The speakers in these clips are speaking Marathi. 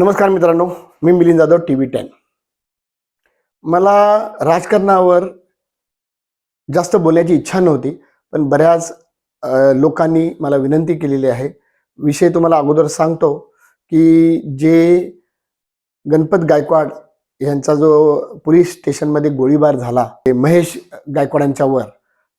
नमस्कार मित्रांनो मी Milind Jadhav T V ten. मला राजकारणावर जास्त बोलण्याची इच्छा नव्हती पण बऱ्याच लोकांनी मला विनंती केलेली आहे. विषय तुम्हाला अगोदर सांगतो की जे गणपत गायकवाड यांचा जो पोलीस स्टेशनमध्ये गोळीबार झाला ते महेश गायकवाडांच्यावर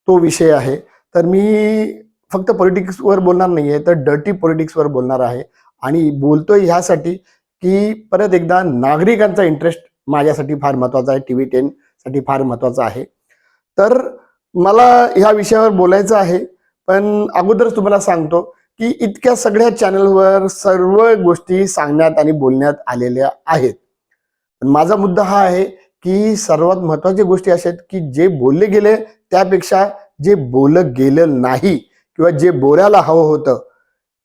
तो विषय आहे. तर मी फक्त पॉलिटिक्सवर बोलणार नाही आहे तर डर्टी पॉलिटिक्सवर बोलणार आहे. आणि बोलतोय ह्यासाठी की परत एकदा नागरिकांचा इंटरेस्ट माझ्यासाठी फार महत्त्वाचा आहे. टी व्ही टेन साठी फार महत्त्वाचा आहे. तर मला ह्या विषयावर बोलायचं आहे. पण अगोदरच तुम्हाला सांगतो की इतक्या सगळ्या चॅनलवर सर्व गोष्टी सांगण्यात आणि बोलण्यात आलेल्या आहेत. पण माझा मुद्दा हा आहे की सर्वात महत्त्वाच्या गोष्टी अशा आहेत की जे बोलले गेले त्यापेक्षा जे बोललं गेलं नाही किंवा जे बोलायला हवं होतं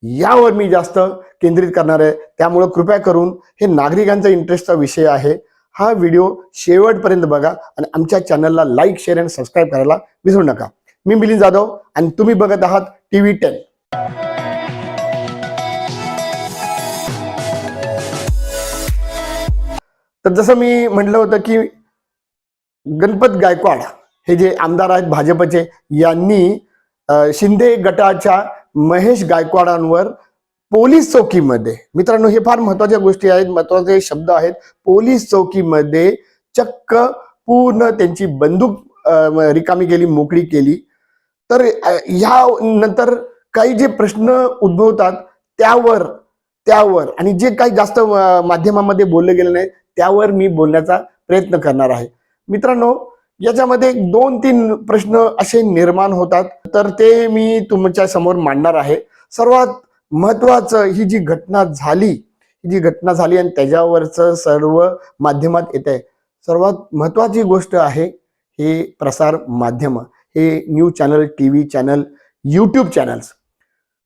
यावर मी जास्त केंद्रित करणार आहे. त्यामुळं कृपया करून हे नागरिकांचा इंटरेस्टचा विषय आहे. हा व्हिडिओ शेवटपर्यंत बघा आणि आमच्या चॅनलला लाईक शेअर आणि सबस्क्राईब करायला विसरू नका. मी मिलिंद जाधव आणि तुम्ही बघत आहात टी व्ही टेन तर जसं मी म्हटलं होतं की गणपत गायकवाड हे जे आमदार आहेत भाजपचे यांनी शिंदे गटाच्या महेश गायकवाडांवर पोलीस चौकीमध्ये. मित्रांनो हे फार महत्त्वाच्या गोष्टी आहेत महत्त्वाचे शब्द आहेत. पोलीस चौकीमध्ये चक्क पूर्ण त्यांची बंदूक रिकामी केली मोकळी केली. तर ह्या नंतर काही जे प्रश्न उद्भवतात त्यावर त्यावर आणि जे काही जास्त माध्यमामध्ये बोलले गेलं नाही त्यावर मी बोलण्याचा प्रयत्न करणार आहे. मित्रांनो याच्यामध्ये एक दोन तीन प्रश्न असे निर्माण होतात. तर ते मी तुमच्यासमोर मांडणार आहे. सर्वात महत्वाचं ही जी घटना झाली ही जी घटना झाली आणि त्याच्यावरचं सर्व माध्यमात येत आहे सर्वात महत्वाची गोष्ट आहे हे प्रसार माध्यम हे news channel T V channel YouTube channels.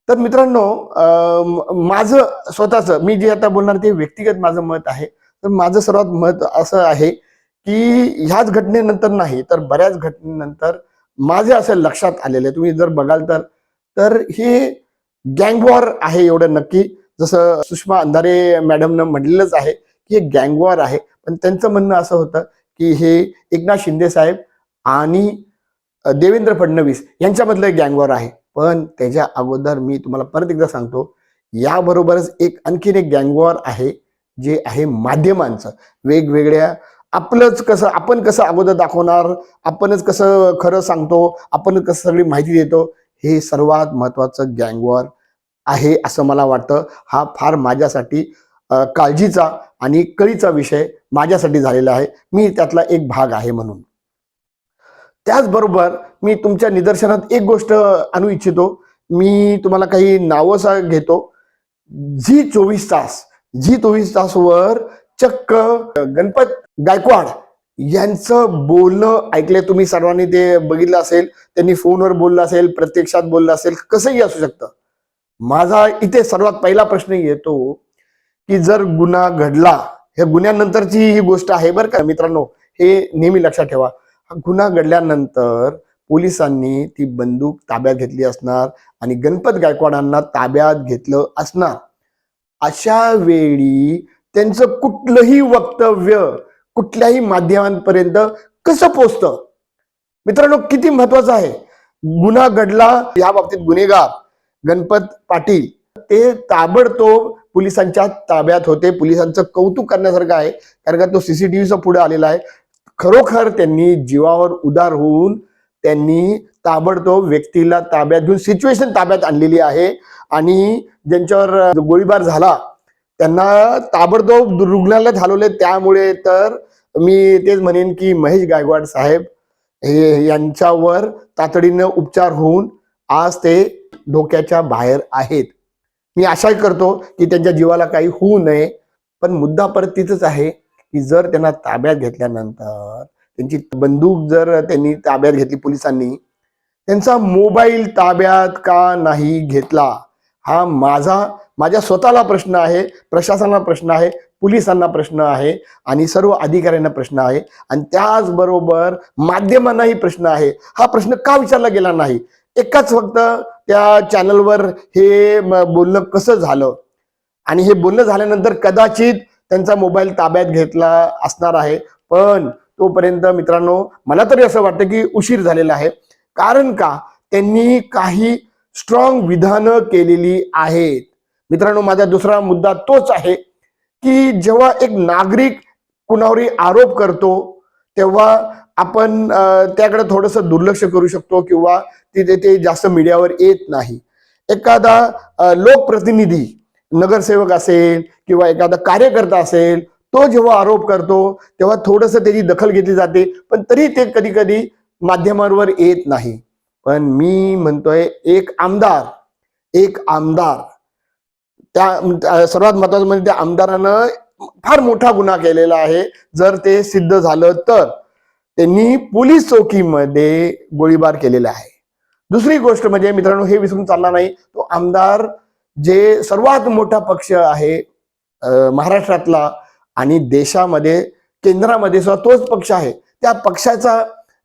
तर मित्रांनो माझं स्वतःचं मी जे आता बोलणार ते व्यक्तिगत माझं मत आहे. तर माझं सर्वात मत असं आहे की ह्याच घटनेनंतर नाही तर बऱ्याच घटनेनंतर माझे असं लक्षात आलेलं आहे. तुम्ही जर बघाल तर तर हे गँगवॉर आहे एवढं नक्की. जसं सुषमा अंधारे मॅडमनं म्हटलेलंच आहे की हे गँगवॉर आहे. पण त्यांचं म्हणणं असं होतं की हे एकनाथ शिंदे साहेब आणि देवेंद्र फडणवीस यांच्यामधलं एक गँगवॉर आहे. पण त्याच्या अगोदर मी तुम्हाला परत एकदा सांगतो याबरोबरच एक आणखीन एक गँगवॉर आहे जे आहे माध्यमांचं. वेगवेगळ्या आपलंच कसं आपण कसं अगोदर दाखवणार आपणच कसं खरं सांगतो आपण कसं सगळी माहिती देतो हे सर्वात महत्वाचं गँगवॉर आहे असं मला वाटतं. हा फार माझ्यासाठी काळजीचा आणि कळीचा विषय माझ्यासाठी झालेला आहे. मी त्यातला एक भाग आहे म्हणून. त्याचबरोबर मी तुमच्या निदर्शनात एक गोष्ट आणू इच्छितो. मी तुम्हाला काही नावं घेतो. झी चोवीस तास झी चोवीस तासवर चक्क गणपत गायकवाड यांचं बोलणं ऐकलंय. तुम्ही सर्वांनी ते बघितलं असेल त्यांनी फोनवर बोललं असेल प्रत्यक्षात बोललं असेल कसंही असू शकतं. माझा इथे सर्वात पहिला प्रश्न येतो की जर गुन्हा घडला हे गुन्ह्यानंतरची ही गोष्ट आहे बरं का? मित्रांनो हे नेहमी लक्षात ठेवा. गुन्हा घडल्यानंतर पोलिसांनी ती बंदूक ताब्यात घेतली असणार आणि गणपत गायकवाडांना ताब्यात घेतलं असणार. अशा वेळी त्यांचं कुठलंही वक्तव्य कुठल्याही माध्यमांपर्यंत कसं पोचतं मित्रांनो किती महत्वाचं आहे? गुन्हा घडला या बाबतीत गुन्हेगार गणपत पाटील ते ताबडतोब पोलिसांच्या ताब्यात होते. पोलिसांचं कौतुक करण्यासारखं आहे कारण का तो सीसीटीव्हीचा पुढे आलेला आहे. खरोखर त्यांनी जीवावर उदार होऊन त्यांनी ताबडतोब व्यक्तीला ताब्यात घेऊन सिच्युएशन ताब्यात आणलेली आहे. आणि ज्यांच्यावर गोळीबार झाला त्यांना ताबडतोब रुग्णालयात हलवले. त्यामुळे तर मी तेच म्हणेन की महेश गायकवाड साहेब हे यांच्यावर तातडीनं उपचार होऊन आज ते धोक्याच्या बाहेर आहेत. मी आशा करतो की त्यांच्या जीवाला काही होऊ नये पण मुद्दा परत तिथंच आहे की जर त्यांना ताब्यात घेतल्यानंतर त्यांची बंदूक जर त्यांनी ताब्यात घेतली पोलिसांनी त्यांचा मोबाईल ताब्यात का नाही घेतला? हा माझा माझ्या स्वतःला प्रश्न आहे प्रशासनाला प्रश्न आहे पोलिसांना प्रश्न आहे आणि सर्व अधिकाऱ्यांना प्रश्न आहे. आणि त्याचबरोबर माध्यमांनाही प्रश्न आहे. हा प्रश्न का विचारला गेला नाही? एकाच फक्त त्या चॅनलवर हे बोलणं कसं झालं? आणि हे बोलणं झाल्यानंतर कदाचित त्यांचा मोबाईल ताब्यात घेतला असणार आहे. पण तोपर्यंत मित्रांनो मला तरी असं वाटतं की उशीर झालेला आहे. कारण का? त्यांनी काही स्ट्रॉंग विधानं केलेली आहेत. मित्रांनो माझा दुसरा मुद्दा तोच आहे. की जेव्हा एक नागरिक कुणावरही आरोप करतो तेव्हा आपण त्याकडे थोडंसं दुर्लक्ष करू शकतो किंवा तिथे ते जास्त मीडियावर येत नाही. एखादा लोकप्रतिनिधी नगरसेवक असेल किंवा एखादा कार्यकर्ता असेल तो जेव्हा आरोप करतो तेव्हा थोडंसं त्याची दखल घेतली जाते पण तरी ते कधी कधी माध्यमांवर येत नाही. पण मी म्हणतोय एक आमदार एक आमदार त्या सर्वात महत्वाचं म्हणजे त्या आमदारानं फार मोठा गुन्हा केलेला आहे. जर ते सिद्ध झालं तर त्यांनी पोलीस चौकीमध्ये गोळीबार केलेला आहे. दुसरी गोष्ट म्हणजे मित्रांनो हे विसरून चालणार नाही. तो आमदार जे सर्वात मोठा पक्ष आहे महाराष्ट्रातला आणि देशामध्ये केंद्रामध्ये सुद्धा तोच पक्ष आहे. त्या पक्षाचा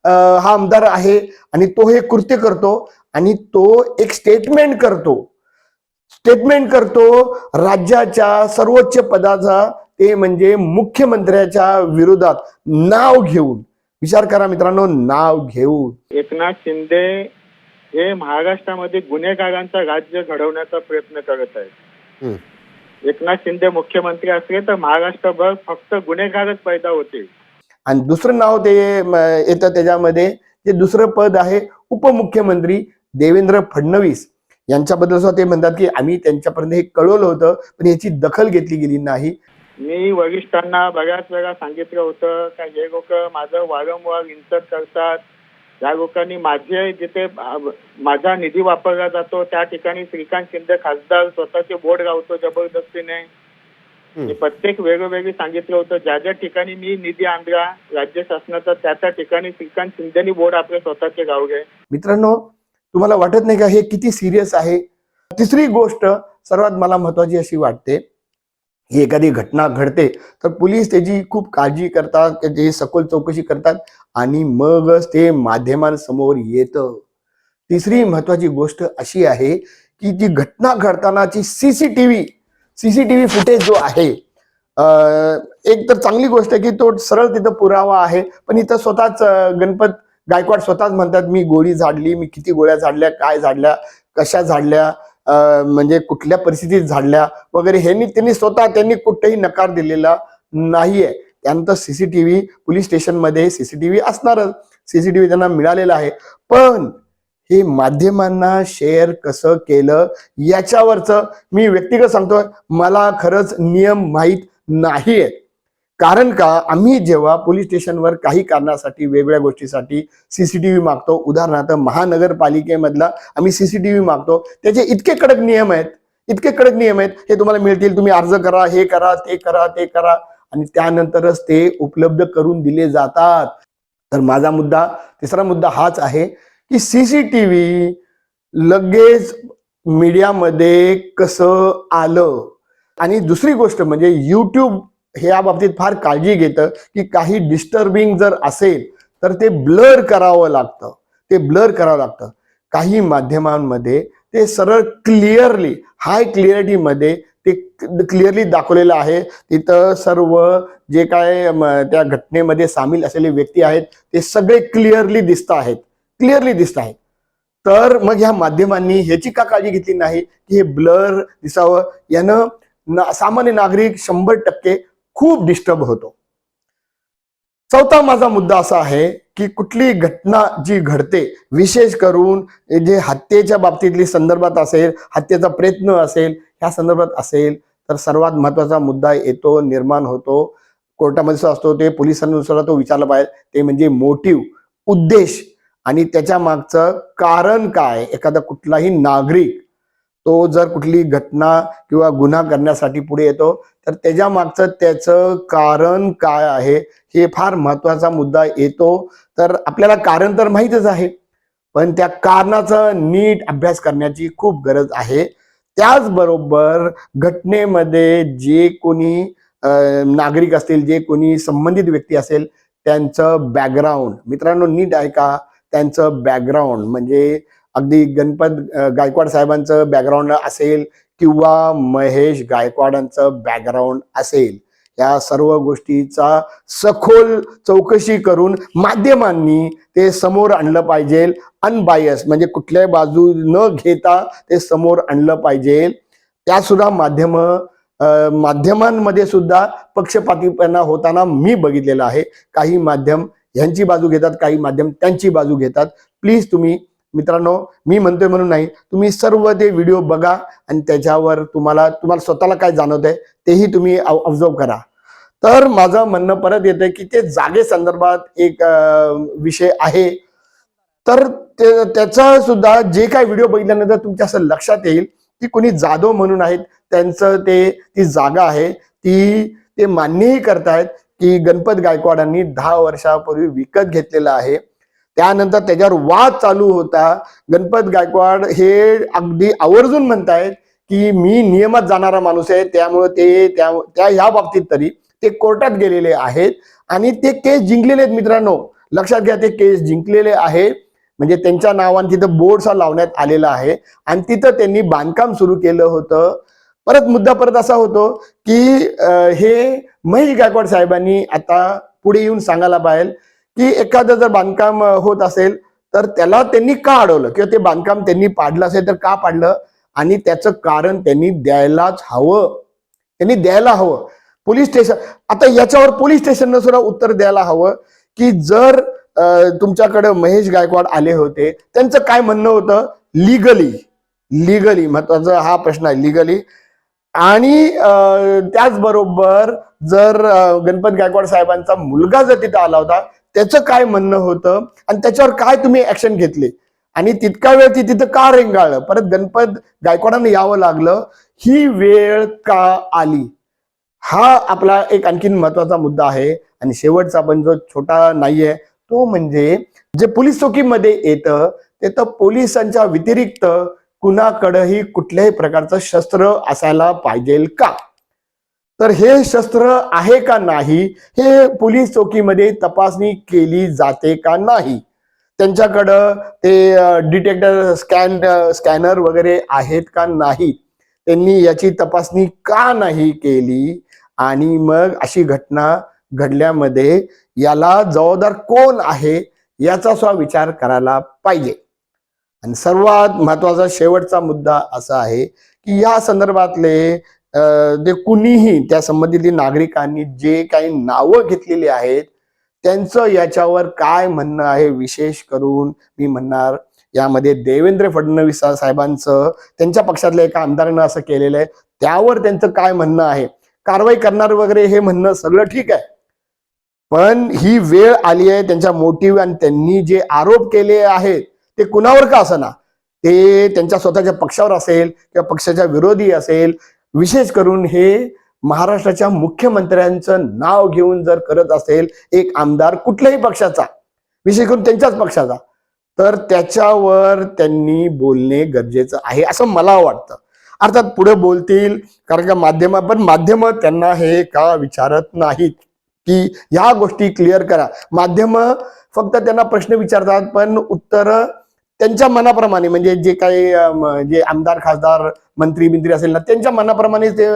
हा आमदार आहे आणि तो हे कृत्य करतो आणि तो एक स्टेटमेंट करतो. स्टेटमेंट करतो राज्याच्या सर्वोच्च पदाचा ते म्हणजे मुख्यमंत्र्याच्या विरोधात नाव घेऊन. विचार करा मित्रांनो नाव घेऊन. एकनाथ शिंदे हे महाराष्ट्रामध्ये गुन्हेगारांचं राज्य घडवण्याचा प्रयत्न करत आहेत. एकनाथ शिंदे मुख्यमंत्री असले तर महाराष्ट्रभर फक्त गुन्हेगारच पैदा होतील आणि दुसरं नाव ते येतं त्याच्यामध्ये ते दुसरं पद आहे उपमुख्यमंत्री देवेंद्र फडणवीस. यांच्याबद्दल सुद्धा ते म्हणतात की आम्ही त्यांच्यापर्यंत हे कळवलं होतं पण याची दखल घेतली गेली नाही. मी वरिष्ठांना बऱ्याच वेळा सांगितलं होतं का हे लोक माझं वारंवार इन्सर्ट करतात. या लोकांनी माझे जिथे माझा निधी वापरला जातो त्या ठिकाणी श्रीकांत शिंदे खासदार स्वतःचे बोर्ड लावतो जबरदस्तीने. प्रत्येक वेगवेगळी सांगितलं होतं ज्या ज्या ठिकाणी मी निधी आणला राज्य शासनाचा त्या त्या ठिकाणी श्रीकांत शिंदेनी बोर्ड आपले स्वतःचे लावले मित्रांनो तुम्हाला वाटत नाही का हे किती सिरियस आहे? तिसरी गोष्ट सर्वात मला महत्वाची अशी वाटते ही एखादी घटना घडते तर पोलीस त्याची खूप काळजी करतात त्याची सखोल चौकशी करतात आणि मगच ते माध्यमांसमोर येतं. तिसरी महत्वाची गोष्ट अशी आहे की जी घटना घडतानाची सीसीटीव्ही सीसीटीव्ही फुटेज जो आहे एक तर चांगली गोष्ट आहे की तो सरळ तिथं पुरावा आहे पण इथं स्वतःच गणपत गायकवाड स्वतःच म्हणतात मी गोळी झाडली मी किती गोळ्या झाडल्या काय झाडल्या कशा झाडल्या म्हणजे कुठल्या परिस्थितीत झाडल्या वगैरे. ह्यांनी त्यांनी स्वतः त्यांनी कुठेही नकार दिलेला नाहीये. त्यानंतर सीसीटीव्ही पोलीस स्टेशनमध्ये सीसीटीव्ही असणारच. सीसीटीव्ही त्यांना मिळालेला आहे. पण हे माध्यमांना शेअर कसं केलं याच्यावरचं मी व्यक्तिगत सांगतोय मला खरंच नियम माहीत नाहीयेत. कारण का आम्ही जेव्हा पोलीस स्टेशनवर काही कारणासाठी वेगवेगळ्या गोष्टीसाठी सीसीटीव्ही मागतो उदाहरणार्थ महानगरपालिकेमधला आम्ही सीसीटीव्ही मागतो त्याचे इतके कडक नियम आहेत इतके कडक नियम आहेत हे तुम्हाला मिळतील तुम्ही अर्ज करा हे करा ते करा ते करा आणि त्यानंतरच ते उपलब्ध करून दिले जातात. तर माझा मुद्दा तिसरा मुद्दा हाच आहे की सीसीटीव्ही लगेच मीडियामध्ये कसं आलं? आणि दुसरी गोष्ट म्हणजे युट्यूब हे या बाबतीत फार काळजी घेतं की काही डिस्टर्बिंग जर असेल तर ते ब्लर करावं लागतं. ते ब्लर करावं लागतं. काही माध्यमांमध्ये ते सरळ क्लिअरली हाय क्लिअरिटीमध्ये ते क्लिअरली दाखवलेलं आहे. तिथं सर्व जे काय त्या घटनेमध्ये सामील असलेले व्यक्ती आहेत ते सगळे क्लिअरली दिसत आहेत. क्लिअरली दिसत आहेत. तर मग ह्या माध्यमांनी ह्याची का काळजी घेतली नाही की हे ब्लर दिसावं? यानं ना, सामान्य नागरिक शंभर टक्के खूप डिस्टर्ब होतो. चौथा माझा मुद्दा असा आहे की कुठली घटना जी घडते विशेष करून जे हत्येच्या बाबतीतली संदर्भात असेल हत्येचा प्रयत्न असेल ह्या संदर्भात असेल तर सर्वात महत्त्वाचा मुद्दा येतो निर्माण होतो. कोर्टामध्ये असतो ते पोलिसांनुसार तो विचारला पाहिजे. ते म्हणजे मोटिव्ह उद्देश आणि त्याच्या मागचं कारण काय? एखादा कुठलाही नागरिक तो जर कुठली घटना किंवा गुन्हा करण्यासाठी पुढे येतो तर त्याच्या मागचं त्याचं कारण काय आहे हे फार महत्त्वाचा मुद्दा येतो. तर आपल्याला कारण तर माहीतच आहे पण त्या कारणाचा नीट अभ्यास करण्याची खूप गरज आहे. त्याचबरोबर घटनेमध्ये जे कोणी नागरिक असतील जे कोणी संबंधित व्यक्ती असेल त्यांचं बॅकग्राऊंड मित्रांनो नीट ऐका त्यांचं बॅकग्राऊंड म्हणजे अगदी गणपत गायकवाड साहेबांचं बॅकग्राऊंड असेल किंवा महेश गायकवाडांचं बॅकग्राऊंड असेल या सर्व गोष्टीचा सखोल चौकशी करून माध्यमांनी ते समोर आणलं पाहिजे. अनबायस म्हणजे कुठल्याही बाजू न घेता ते समोर आणलं पाहिजे. त्यासुद्धा माध्यम माध्यमांमध्ये सुद्धा पक्षपातीपणा होताना मी बघितलेला आहे. काही माध्यम ह्यांची बाजू घेतात काही माध्यम त्यांची बाजू घेतात. प्लीज तुम्ही मित्रांनो मी म्हणतोय म्हणून नाही तुम्ही सर्व ते व्हिडिओ बघा आणि त्याच्यावर तुम्हाला तुम्हाला स्वतःला काय जाणवत आहे तेही तुम्ही ऑब्झर्व करा. तर माझं म्हणणं परत येतंय की ते जागे संदर्भात एक विषय आहे. तर त्याचा सुद्धा जे काही व्हिडिओ बघितल्यानंतर तुमच्या असं लक्षात येईल की कोणी जाधव म्हणून आहेत त्यांचं ते ती जागा आहे ती ते मान्यही करतायत की गणपत गायकवाडांनी दहा वर्षापूर्वी विकत घेतलेलं आहे. त्यानंतर त्याच्यावर वाद चालू होता. गणपत गायकवाड हे अगदी आवर्जून म्हणतायत की मी नियमात जाणारा माणूस आहे त्यामुळे ते त्या त्या ह्या बाबतीत तरी ते कोर्टात गेलेले आहेत. आणि ते केस जिंकलेले आहेत मित्रांनो. लक्षात घ्या ते केस जिंकलेले आहे. म्हणजे त्यांच्या नावाने तिथं बोर्डचा लावण्यात आलेला आहे. आणि तिथं त्यांनी बांधकाम सुरू केलं होतं. परत मुद्दा परत असा होतो की हे महेश गायकवाड साहेबांनी आता पुढे येऊन सांगायला पाहिजे की एखादं जर बांधकाम होत असेल तर त्याला त्यांनी का अडवलं? किंवा ते बांधकाम त्यांनी पाडलं असेल तर का पाडलं? आणि त्याचं कारण त्यांनी द्यायलाच हवं. त्यांनी द्यायला हवं. पोलीस स्टेशन आता याच्यावर पोलीस स्टेशननं सुद्धा उत्तर द्यायला हवं की जर तुमच्याकडे महेश गायकवाड आले होते त्यांचं काय म्हणणं होतं? लिगली लिगली महत्त्वाचा हा प्रश्न आहे लिगली आणि त्याचबरोबर जर गणपत गायकवाड साहेबांचा मुलगा जर तिथं आला होता त्याचं काय म्हणणं होतं आणि त्याच्यावर काय तुम्ही ऍक्शन घेतली? आणि तितका वेळ ती तिथं का रेंगाळलं? परत गणपत गायकवाडांना यावं लागलं. ही वेळ का आली? हा आपला एक आणखीन महत्त्वाचा मुद्दा आहे. आणि शेवटचा पण जो छोटा नाहीये तो म्हणजे जे पोलीस चौकीमध्ये येतं ते तर पोलिसांच्या व्यतिरिक्त कुणाकडेही कुठल्याही प्रकारचं शस्त्र असायला पाहिजे का? तर हे शस्त्र आहे का नाही? हे पोलीस चौकीमध्ये तपासणी केली जाते का नाही? त्यांच्याकडं ते डिटेक्टर स्कॅन स्कॅनर वगैरे आहेत का नाही? त्यांनी याची तपासणी का नाही केली? आणि मग अशी घटना घडल्यामध्ये याला जबाबदार कोण आहे? याचा सुद्धा विचार करायला पाहिजे. आणि सर्वात महत्त्वाचा शेवटचा मुद्दा असा आहे की या संदर्भातले जे कुणीही त्या संबंधित नागरिकांनी जे काही नावं घेतलेली आहेत त्यांचं याच्यावर काय म्हणणं आहे विशेष करून मी म्हणणार यामध्ये देवेंद्र फडणवीस साहेबांचं त्यांच्या पक्षातल्या एका आमदारानं असं केलेलं आहे त्यावर त्यांचं काय म्हणणं आहे? कारवाई करणार वगैरे हे म्हणणं सगळं ठीक आहे. पण ही वेळ आली आहे त्यांच्या मोटिव्ह आणि त्यांनी जे आरोप केले आहेत ते कुणावर का असना? ते त्यांच्या स्वतःच्या पक्षावर असेल किंवा पक्षाच्या विरोधी असेल विशेष करून हे महाराष्ट्राच्या मुख्यमंत्र्यांचं नाव घेऊन जर करत असेल एक आमदार कुठल्याही पक्षाचा विशेष करून त्यांच्याच पक्षाचा तर त्याच्यावर त्यांनी बोलणे गरजेचं आहे असं मला वाटतं. अर्थात पुढे बोलतील कारण का माध्यम पण माध्यम त्यांना हे का विचारत नाहीत? की ह्या गोष्टी क्लिअर करा. माध्यम फक्त त्यांना प्रश्न विचारतात पण उत्तर त्यांच्या मनाप्रमाणे म्हणजे जे काही जे आमदार खासदार मंत्री बिंत्री असेल ना त्यांच्या मनाप्रमाणे ते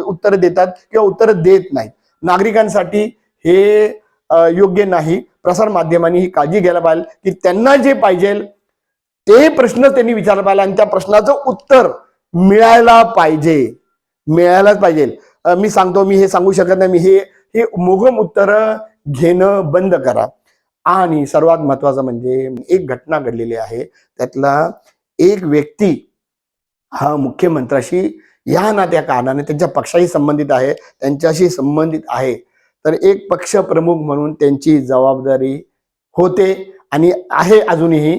उत्तर देतात किंवा उत्तर देत नाहीत. नागरिकांसाठी हे योग्य नाही. प्रसार माध्यमांनी ही काळजी घ्यायला पाहिजे की त्यांना जे पाहिजे ते प्रश्न त्यांनी विचारला पाहिजे आणि त्या प्रश्नाचं उत्तर मिळायला पाहिजे. मिळायलाच पाहिजे. मी सांगतो मी हे सांगू शकत नाही. मी हे हे मोघम उत्तर घेणं बंद करा. आणि सर्वात महत्वाचं म्हणजे एक घटना घडलेली आहे. त्यातला एक व्यक्ती हा मुख्यमंत्र्याशी या ना त्या कारणाने त्यांच्या पक्षाशी संबंधित आहे त्यांच्याशी संबंधित आहे. तर एक पक्ष प्रमुख म्हणून त्यांची जबाबदारी होते आणि आहे अजूनही.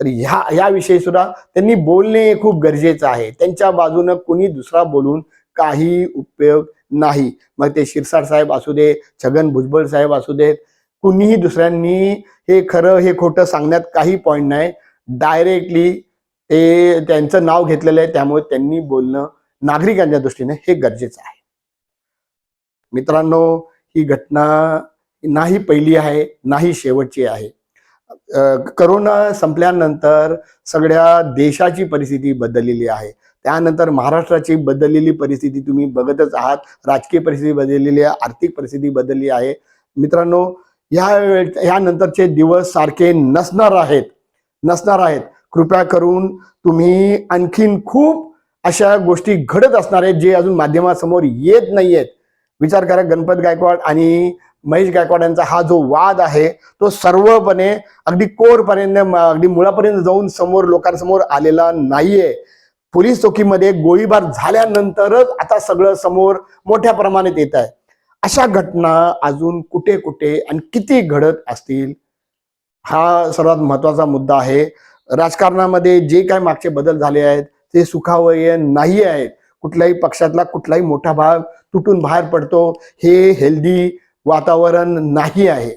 तर ह्या याविषयी सुद्धा त्यांनी बोलणे खूप गरजेचं आहे. त्यांच्या बाजूनं कुणी दुसरा बोलून काही उपयोग नाही. मग ते शिरसाट साहेब असू दे छगन भुजबळ साहेब असू देत कुणीही दुसऱ्यांनी हे खरं हे खोटं सांगण्यात काही पॉईंट नाही. डायरेक्टली ते त्यांचं नाव घेतलेलं आहे त्यामुळे त्यांनी बोलणं नागरिकांच्या दृष्टीने हे गरजेचं आहे. मित्रांनो ही घटना नाही पहिली आहे नाही शेवटची आहे. करोना संपल्यानंतर सगळ्या देशाची परिस्थिती बदललेली आहे. त्यानंतर महाराष्ट्राची बदललेली परिस्थिती तुम्ही बघतच आहात. राजकीय परिस्थिती बदललेली आहे आर्थिक परिस्थिती बदलली आहे. मित्रांनो ह्या वेळ ह्यानंतरचे दिवस सारखे नसणार आहेत. नसणार आहेत. कृपया करून तुम्ही आणखीन खूप अशा गोष्टी घडत असणार आहेत जे अजून माध्यमासमोर येत नाही आहेत विचार करा गणपत गायकवाड आणि महेश गायकवाड यांचा हा जो वाद आहे तो सर्वपणे अगदी कोरपर्यंत अगदी मुळापर्यंत जाऊन समोर लोकांसमोर आलेला नाहीये. पोलीस चौकीमध्ये गोळीबार झाल्यानंतरच आता सगळं समोर मोठ्या प्रमाणात येत आहे. अशा घटना अजून कुठे कुठे आणि किती घडत असतील हा सर्वात महत्त्वाचा मुद्दा आहे. राजकारणामध्ये जे काही मागचे बदल झाले आहेत ते सुखावय नाही आहेत. कुठल्याही पक्षातला कुठलाही मोठा भाग तुटून बाहेर पडतो हे हेल्दी वातावरण नाही आहे.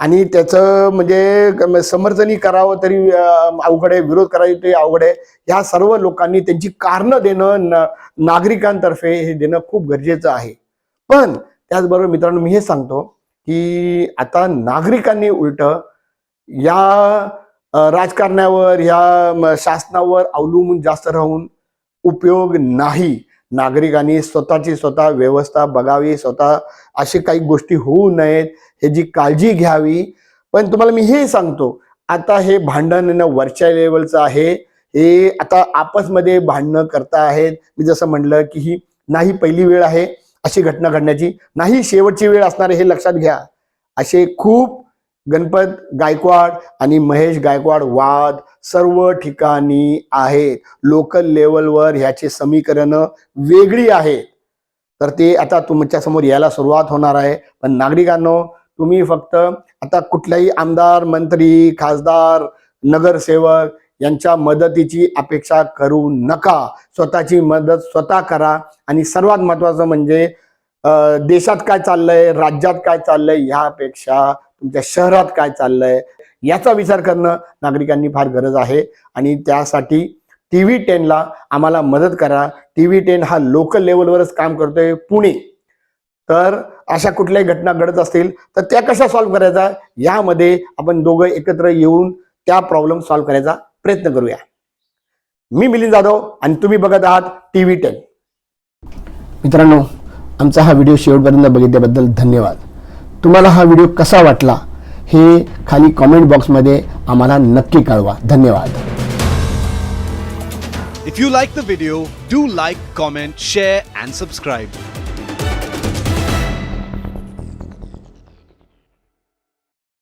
आणि त्याचं म्हणजे समर्थनी समर्थनही करावं तरी अवघड आहे विरोध करायचे तरी अवघड आहे. ह्या सर्व लोकांनी त्यांची कारणं देणं ना नागरिकांतर्फे हे देणं खूप गरजेचं आहे. पण त्याचबरोबर मित्रांनो मी हे सांगतो की आता नागरिकांनी उलट या राजकारणावर या शासनावर अवलंबून जास्त राहून उपयोग नाही. नागरिकांनी स्वतःची स्वतः व्यवस्था बघावी स्वतः अशी काही गोष्टी होऊ नयेत ह्याची काळजी घ्यावी. पण तुम्हाला मी हे सांगतो आता हे भांडण वरच्या लेवलचं आहे. हे आता आपसमध्ये भांडणं करता आहेत मी जसं म्हणलं की ही नाही पहिली वेळ आहे. अशी घटना घडण्याची नाही शेवटची वेळ असणार हे लक्षात घ्या. असे खूप गणपत गायकवाड आणि महेश गायकवाड वाद सर्व ठिकाणी आहेत. लोकल लेवलवर ह्याचे समीकरणं वेगळी आहेत. तर ते आता तुमच्यासमोर यायला सुरुवात होणार आहे. पण नागरिकांनो तुम्ही फक्त आता कुठल्याही आमदार मंत्री खासदार नगरसेवक यांच्या मदतीची अपेक्षा करू नका. स्वतःची मदत स्वतः करा. आणि सर्वात महत्वाचं म्हणजे देशात काय चाललंय राज्यात काय चाललंय ह्यापेक्षा तुमच्या शहरात काय चाललंय याचा विचार करणं नागरिकांनी फार गरज आहे. आणि त्यासाठी टी व्ही टेनला आम्हाला मदत करा. टी व्ही टेन हा लोकल लेवलवरच काम करतोय पुणे. तर अशा कुठल्याही घटना घडत असतील तर त्या कशा सॉल्व्ह करायचा? यामध्ये आपण दोघं एकत्र येऊन त्या प्रॉब्लेम सॉल्व्ह करायचा. प्रयत्न करूया. मी मिलिंद जाधव आणि तुम्ही बघत आहात टी व्ही टेन. मित्रांनो आमचा हा व्हिडिओ शेवटपर्यंत बघितल्याबद्दल धन्यवाद. तुम्हाला हा व्हिडिओ कसा वाटला हे खाली कॉमेंट बॉक्समध्ये आम्हाला नक्की कळवा. धन्यवाद. If you like the video, do like, comment, share, and subscribe.